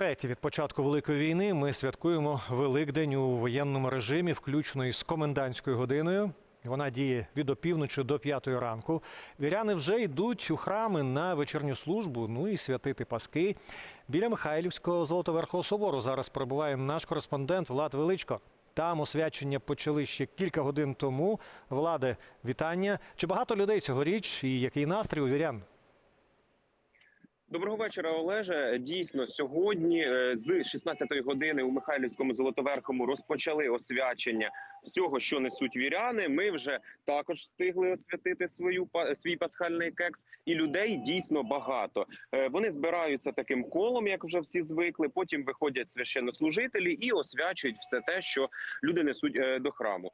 Втретє від початку великої війни ми святкуємо Великдень у воєнному режимі, включно із комендантською годиною. Вона діє від опівночі до п'ятої ранку. Віряни вже йдуть у храми на вечірню службу. Ну і святити Паски. Біля Михайлівського Золотоверхового собору зараз перебуває наш кореспондент Влад Величко. Там освячення почали ще кілька годин тому. Владе, вітання. Чи багато людей цьогоріч і який настрій у вірян? Доброго вечора, Олеже. Дійсно, сьогодні е, з 16-ї години у Михайлівському Золотоверхому розпочали освячення всього, що несуть віряни. Ми вже також встигли освятити свою свій пасхальний кекс, і людей дійсно багато. Е, Вони збираються таким колом, як вже всі звикли. Потім виходять священнослужителі і освячують все те, що люди несуть е, до храму.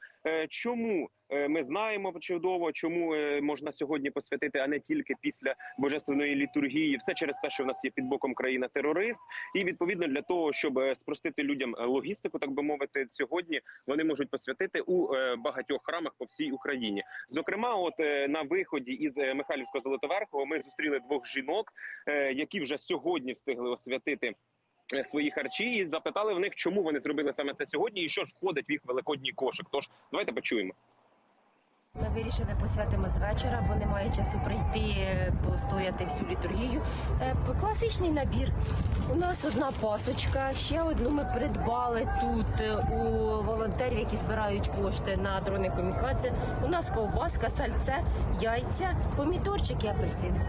Чому ми знаємо чудово, чому е, можна сьогодні посвятити, а не тільки після божественної літургії, все через те, що в нас є під боком країна терорист, і відповідно для того, щоб е, спростити людям е, логістику, так би мовити, сьогодні вони можуть посвятити у е, багатьох храмах по всій Україні. Зокрема, от е, на виході із е, Михайлівського Золотоверхого ми зустріли двох жінок, е, які вже сьогодні встигли освятити. е, Свої харчі і запитали в них, чому вони зробили саме це сьогодні, і що ж входить в їх великодній кошик. Тож давайте почуємо. Ми вирішили посвятимо з вечора, бо немає часу прийти постояти всю літургію. Е, Класичний набір. У нас одна пасочка, ще одну ми придбали тут е, у волонтерів, які збирають кошти на дрони комікація. У нас ковбаска, сальце, яйця, помідорчик і апельсин.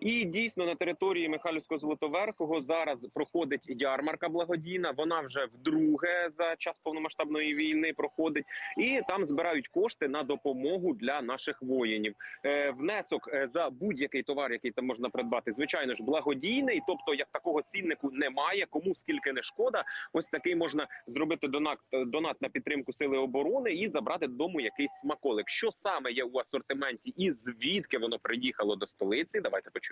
І дійсно на території Михайлівського Золотоверхого зараз проходить ярмарка благодійна. Вона вже вдруге за час повномасштабної війни проходить, і там збирають кошти на допомогу для наших воїнів. Е, внесок е, за будь-який товар, який там можна придбати, звичайно ж благодійний. Тобто, як такого ціннику немає. Кому скільки не шкода, ось такий можна зробити донат, е, донат на підтримку сили оборони і забрати додому якийсь смаколик. Що саме є у асортименті, і звідки воно приїхало до столиці? Давайте почуємо.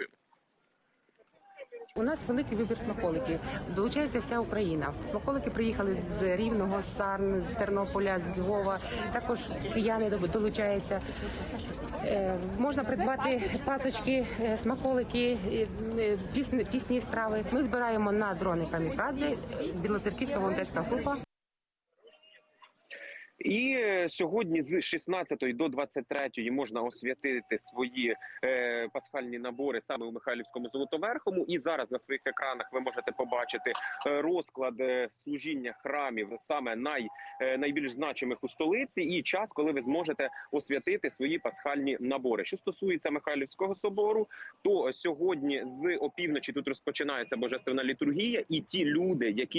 У нас великий вибір смаколиків. Долучається вся Україна. Смаколики приїхали з Рівного, Сарн, з Тернополя, з Львова. Також кияни до- долучаються. Е, можна придбати пасочки, е, смаколики, е, пісні, пісні страви. Ми збираємо на дрони камікадзе. Білоцерківська волонтерська група. І е, сьогодні з 16 до 23 можна освятити свої е, пасхальні набори саме у Михайлівському Золотоверхому. І зараз на своїх екранах ви можете побачити е, розклад е, служіння храмів саме най, е, найбільш значимих у столиці, і час, коли ви зможете освятити свої пасхальні набори. Що стосується Михайлівського собору, то сьогодні з опівночі тут розпочинається божественна літургія, і ті люди, які